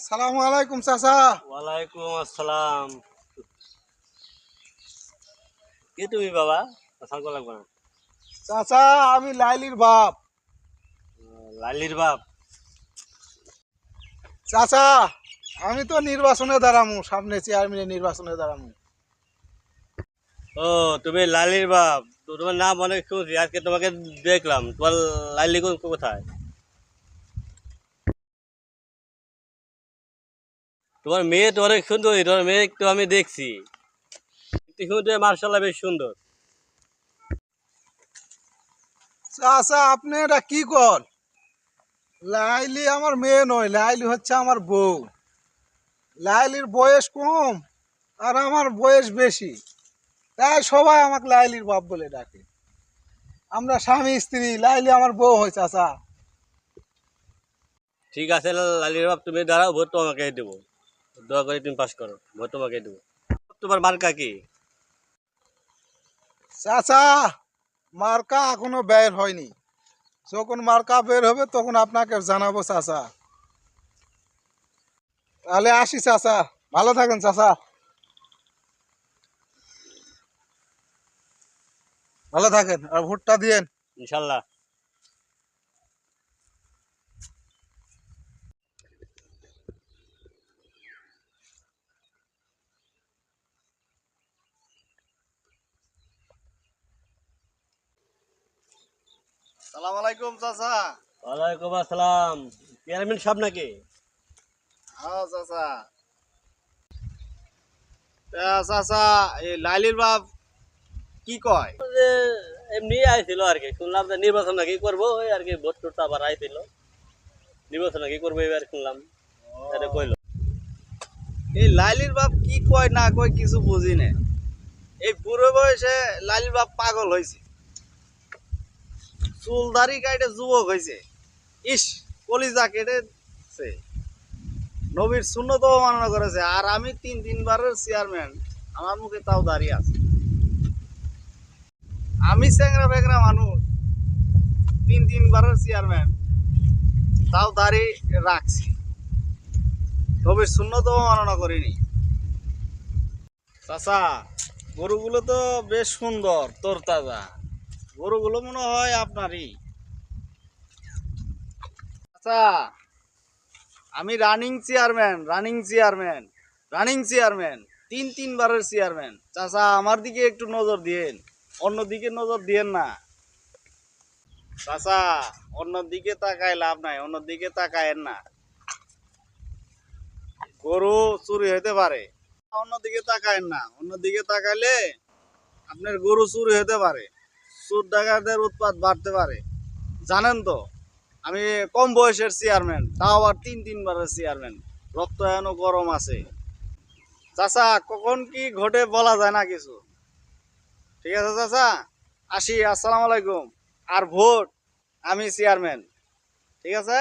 আসসালামু আলাইকুম চাচা। ওয়ালাইকুম আসসালাম। কে তুমি বাবা? সাঙ্গ লাগবে না। চাচা আমি লাইলির বাপ। লালির বাপ? চাচা আমি তো নির্বাচনে দাঁড়ামু সামনে চেয়ারম্যানের নির্বাচনে দাঁড়ামু। ও তুমি লালির বাপ। তোমার নাম অনেক শুনছি আজকে তোমাকে দেখলাম। তোমার লালি কোথায়? তোমার মেয়ে তো অনেক সুন্দর তোমার মেয়ে তো আমি দেখছি। মার্শাল্লাহ বেশ সুন্দর। চাচা আপনি এটা কি কর? লাইলি আমার মেয়ে নয় লাইলি হচ্ছে আমার বউ। লাইলির বয়স কম আর আমার বয়স বেশি। তাই সবাই আমাকে লাইলির বাপ বলে ডাকে। আমরা স্বামী স্ত্রী লাইলি আমার বউ হয় চাচা। ঠিক আছে লালির বাপ তুমি দাঁড়াও ভোট তোমাকে দেবো। দোয়া করে তুমি পাস করো ভোট তোমাকে দেবো। তোমার মার্কা কি? চাচা মার্কা এখনও বের হয়নি। যখন মার্কা বের হবে তখন আপনাকে জানাব চাচা। তাহলে আসি চাচা। ভালো থাকেন চাচা। ভালো থাকেন আর ভোটটা দিয়েন। ইনশাল্লাহ। সালাম আলাইকুম চাচা। ওয়ালাইকুম আসসালাম। চেয়ারম্যান সাহেব নাকি? হ্যাঁ চাচা। চাচা এই লাইলির বাপ কি কয়? এমনি আইছিল আর কি। শুনলাম যে নির্বাচন নাকি করব আর কি ভোট টোট আবার আইছিল। নির্বাচন নাকি করব এবার শুনলাম। এটা কইলো। এই লাইলির বাপ কি কয় না কয় কিছু বুঝি না। এই বুড়ো বয়সে লাইলির বাপ পাগল হয়েছে চুল দাড়ি কাটে যুবক হয়েছে ইস, কলিজা কেটেছে নবীর শূন্যত মাননা করেছে। আর আমি তিন, তিনবারের চেয়ারম্যান আমার মুখে তাও দাঁড়িয়ে আছে। আমি স্যাংরা ফ্যাংরা মানুষ। তিন, তিনবারের চেয়ারম্যান তাও দাড়ি রাখছি। তবে শূন্যত মাননা করিনি। চাচা, গরুগুলো তো বেশ সুন্দর, তোর তাজা। গরুগুলো মনে হয় আপনারই। চাচা আমি running chairman running chairman running chairman তিন তিনবারের চেয়ারম্যান চাচা, আমার দিকে একটু নজর দিয়েন অন্য দিকে নজর দিয়েন না। চাচা অন্য দিকে তাকায় লাভ নাই অন্য দিকে তাকায়েন না। গরু চুরি হতে পারে, অন্যদিকে তাকায়েন না। অন্যদিকে তাকাইলে আপনার গরু চুরি হতে পারে। চোর ডাকাতের উৎপাত বাড়তে পারে। জানেন তো, আমি কম বয়সের চেয়ারম্যান, তাও আবার তিন তিনবারের চেয়ারম্যান। রক্ত এখনও গরম আছে। চাচা, কখন কি ঘটে বলা যায় না কিছু। ঠিক আছে চাচা? আসি, আসসালামু আলাইকুম। আর ভোট, আমি চেয়ারম্যান। ঠিক আছে?